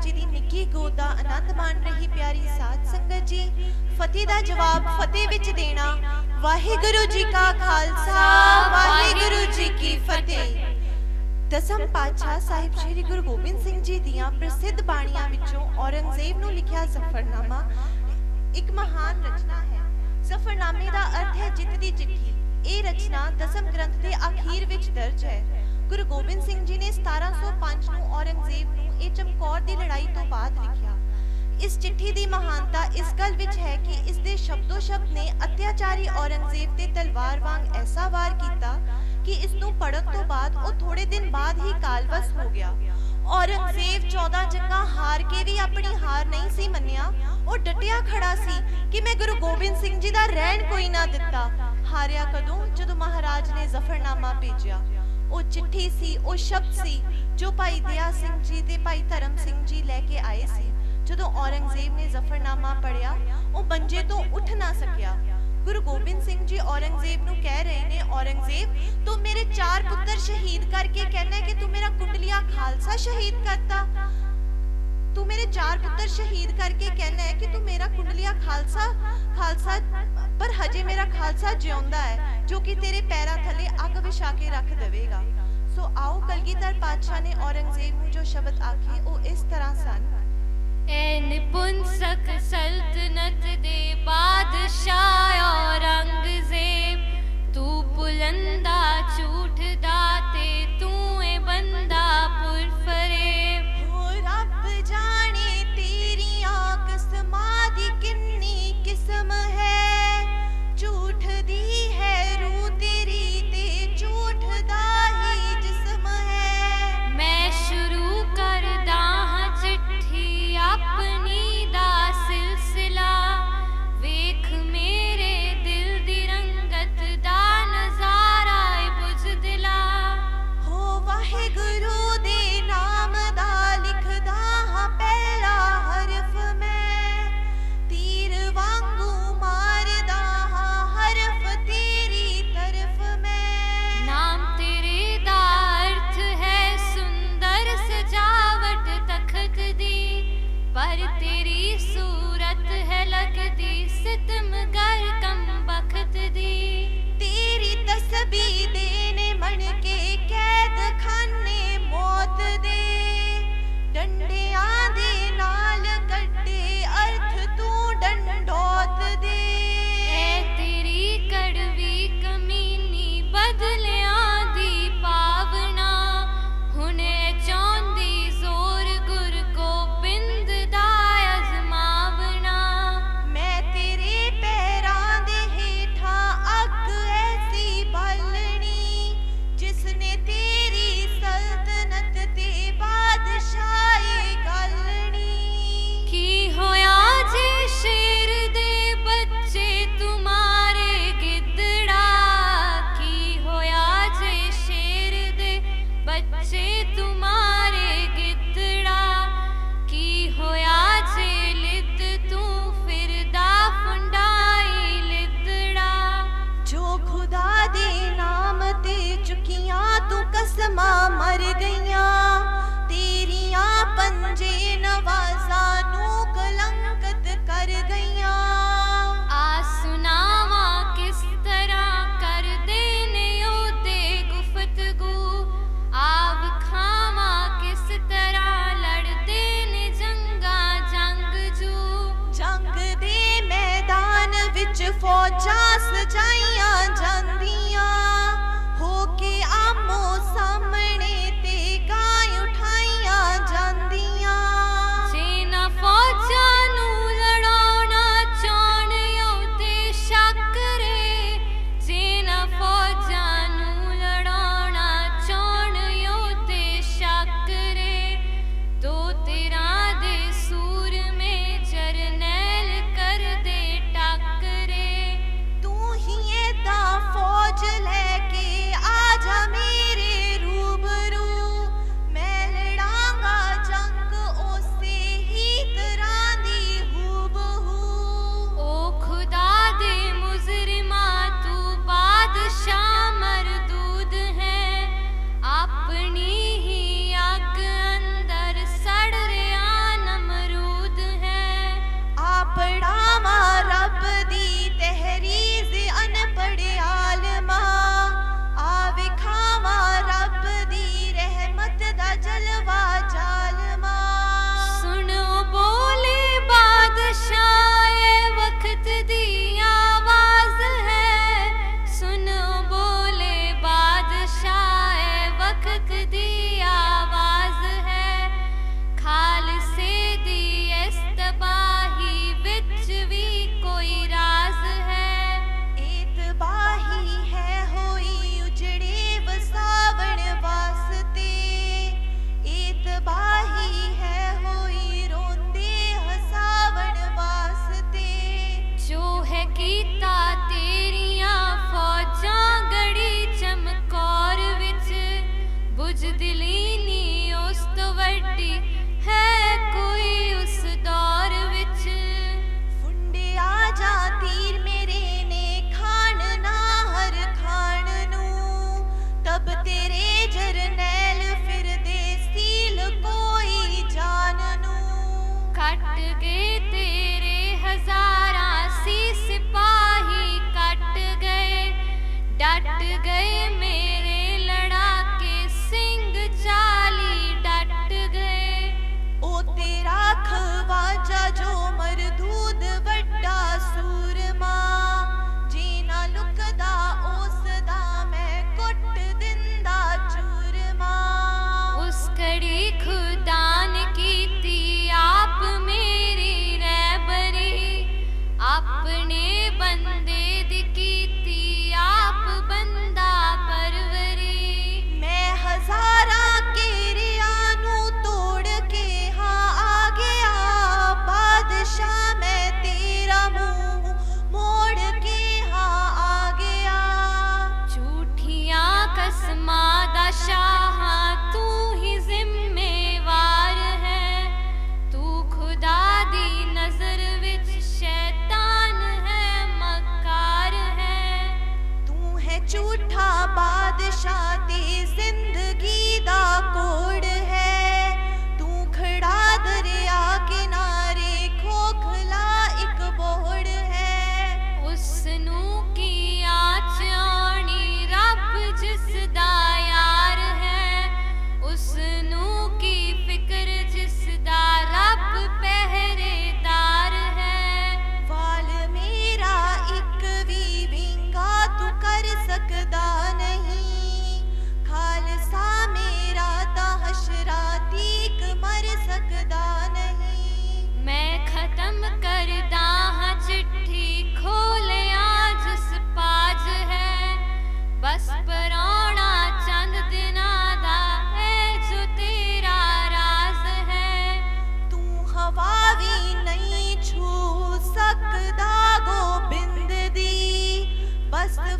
ਜੀ ਦੀ ਨਿੱਕੀ ਗੋਦ ਦਾ ਆਨੰਦ ਮਾਣ ਰਹੀ ਪਿਆਰੀ ਸਾਧ ਸੰਗਤ ਜੀ, ਫਤਿਹ ਦਾ ਜਵਾਬ ਫਤਿਹ ਵਿੱਚ ਦੇਣਾ। ਵਾਹਿਗੁਰੂ ਜੀ ਕਾ ਖਾਲਸਾ, ਵਾਹਿਗੁਰੂ ਜੀ ਕੀ ਫਤਿਹ। ਦਸਮ ਪਾਤਸ਼ਾਹ ਸਾਹਿਬ ਸ੍ਰੀ ਗੁਰੂ ਗੋਬਿੰਦ ਸਿੰਘ ਜੀ ਦੀਆਂ ਪ੍ਰਸਿੱਧ ਬਾਣੀਆਂ ਵਿੱਚੋਂ ਔਰੰਗਜ਼ੇਬ ਨੂੰ ਲਿਖਿਆ ਜ਼ਫਰਨਾਮਾ ਇੱਕ ਮਹਾਨ ਰਚਨਾ ਹੈ। ਜ਼ਫਰਨਾਮੇ ਦਾ ਅਰਥ ਹੈ ਜਿੱਤ ਦੀ ਚਿੱਠੀ। ਇਹ ਰਚਨਾ ਦਸਮ ਗ੍ਰੰਥ ਦੇ ਅਖੀਰ ਵਿੱਚ ਦਰਜ ਹੈ। ਗੁਰੂ ਗੋਬਿੰਦ ਸਿੰਘ ਜੀ ਨੇ 1705 ਨੂੰ ਔਰੰਗਜ਼ੇਬ ਨੂੰ ਇਹ ਚਮਕੌਰ ਦੀ ਲੜਾਈ ਤੋਂ ਬਾਅਦ ਲਿਖਿਆ। ਇਸ ਚਿੱਠੀ ਦੀ ਮਹਾਨਤਾ ਇਸ ਗੱਲ ਵਿੱਚ ਹੈ ਕਿ ਇਸ ਦੇ ਸ਼ਬਦੋ ਸ਼ਬਦ ਨੇ ਅਤਿਆਚਾਰੀ ਔਰੰਗਜ਼ੇਬ ਤੇ ਤਲਵਾਰ ਵਾਂਗ ਐਸਾ ਵਾਰ ਕੀਤਾ ਕਿ ਇਸ ਨੂੰ ਪੜਨ ਤੋਂ ਬਾਅਦ ਉਹ ਥੋੜੇ ਦਿਨ ਬਾਅਦ ਹੀ ਕਾਲਵਸ ਹੋ ਗਿਆ। ਔਰੰਗਜ਼ੇਬ 14 ਜੰਗਾਂ ਹਾਰ ਕੇ ਵੀ ਆਪਣੀ ਹਾਰ ਨਹੀਂ ਸੀ ਮੰਨਿਆ। ਉਹ ਡਟਿਆ ਖੜਾ ਸੀ ਕਿ ਮੈਂ ਗੁਰੂ ਗੋਬਿੰਦ ਸਿੰਘ ਜੀ ਦਾ ਰਹਿਣ ਕੋਈ ਨਾ ਦਿੱਤਾ। ਹਾਰਿਆ ਕਦੋਂ? ਜਦੋਂ ਮਹਾਰਾਜ ਨੇ ਜ਼ਫਰਨਾਮਾ ਭੇਜਿਆ। ਉਹ ਚਿੱਠੀ ਸੀ, ਉਹ ਸ਼ਬਦ ਸੀ ਜੋ ਭਾਈ ਦਇਆ ਸਿੰਘ ਜੀ ਤੇ ਭਾਈ ਧਰਮ ਸਿੰਘ ਜੀ ਲੈ ਕੇ ਆਏ ਸੀ। ਜਦੋਂ ਔਰੰਗਜ਼ੇਬ ਨੇ ਜ਼ਫਰਨਾਮਾ ਪੜਿਆ ਉਹ ਮੰਜੇ ਤੋਂ ਉੱਠ ਨਾ ਸਕਿਆ। ਗੁਰੂ ਗੋਬਿੰਦ ਸਿੰਘ ਜੀ ਔਰੰਗਜ਼ੇਬ ਨੂੰ ਕਹਿ ਰਹੇ ਨੇ, ਔਰੰਗਜ਼ੇਬ, ਤੂੰ ਮੇਰੇ ਚਾਰ ਪੁੱਤਰ ਸ਼ਹੀਦ ਕਰਕੇ ਕਹਿੰਦਾ ਕਿ ਤੂੰ ਮੇਰਾ ਕੁੰਡਲੀਆ ਖਾਲਸਾ ਸ਼ਹੀਦ ਕਰਤਾ। ਤੂੰ ਮੇਰੇ ਚਾਰ ਪੁੱਤਰ ਸ਼ਹੀਦ ਕਰਕੇ ਕਹਿੰਦਾ ਹੈ ਕਿ ਤੂੰ ਮੇਰਾ ਕੁੰਡਲੀਆ ਖਾਲਸਾ ਖਾਲਸਾ, ਪਰ ਹਜੇ ਮੇਰਾ ਖਾਲਸਾ ਜਿਉਂਦਾ ਹੈ, ਜੋ ਕਿ ਤੇਰੇ ਪੈਰਾਂ ਥੱਲੇ ਅੱਗ ਵਿਛਾ ਕੇ ਰੱਖ ਦੇਵੇਗਾ। ਸੋ ਆਓ ਕਲਗੀਧਰ ਪਾਤਸ਼ਾਹ ਨੇ ਔਰੰਗਜ਼ੇਬ ਨੂੰ ਜੋ ਸ਼ਬਦ ਆਖੇ, ਉਹ ਇਸ ਤਰ੍ਹਾਂ ਸਨ। ਐ ਨਿਪੁੰਸਕ ਸਲਤਨਤ ਦੇ ਬਾਦਸ਼ਾਹ ਔਰੰਗਜ਼ੇਬ, ਤੂੰ ਪੁਲੰਦਾ ਝੂਠ ਮਰ ਗਈਆਂ। ਤੇਰੀਆਂ ਪੰਜੇ ਨਵਾਜ਼ਾਂ ਨੂੰ ਕਲੰਕਤ ਕਰ ਗਈਆਂ। ਆ ਕਿਸ ਤਰ੍ਹਾਂ ਕਰਦੇ ਨੇ ਉਹਦੇ ਗੁਫ਼ਤਗੂ? ਆਵ ਖਾਵਾ ਕਿਸ ਤਰ੍ਹਾਂ ਲੜਦੇ ਨੇ ਜੰਗਾਂ ਜੰਗਜੂ ਜੰਗ ਦੇ ਮੈਦਾਨ ਵਿੱਚ ਫੌਜਾਂ ਸਜਾਈਆਂ ਜੰਗ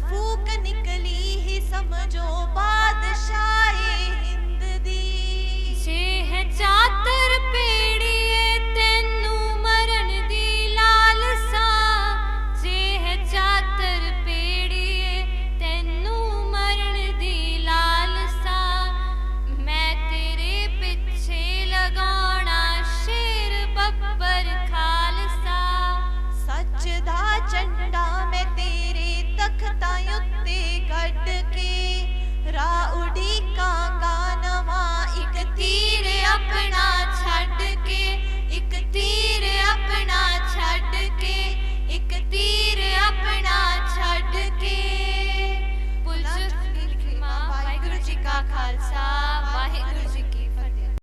फूक निकली ही समझो बा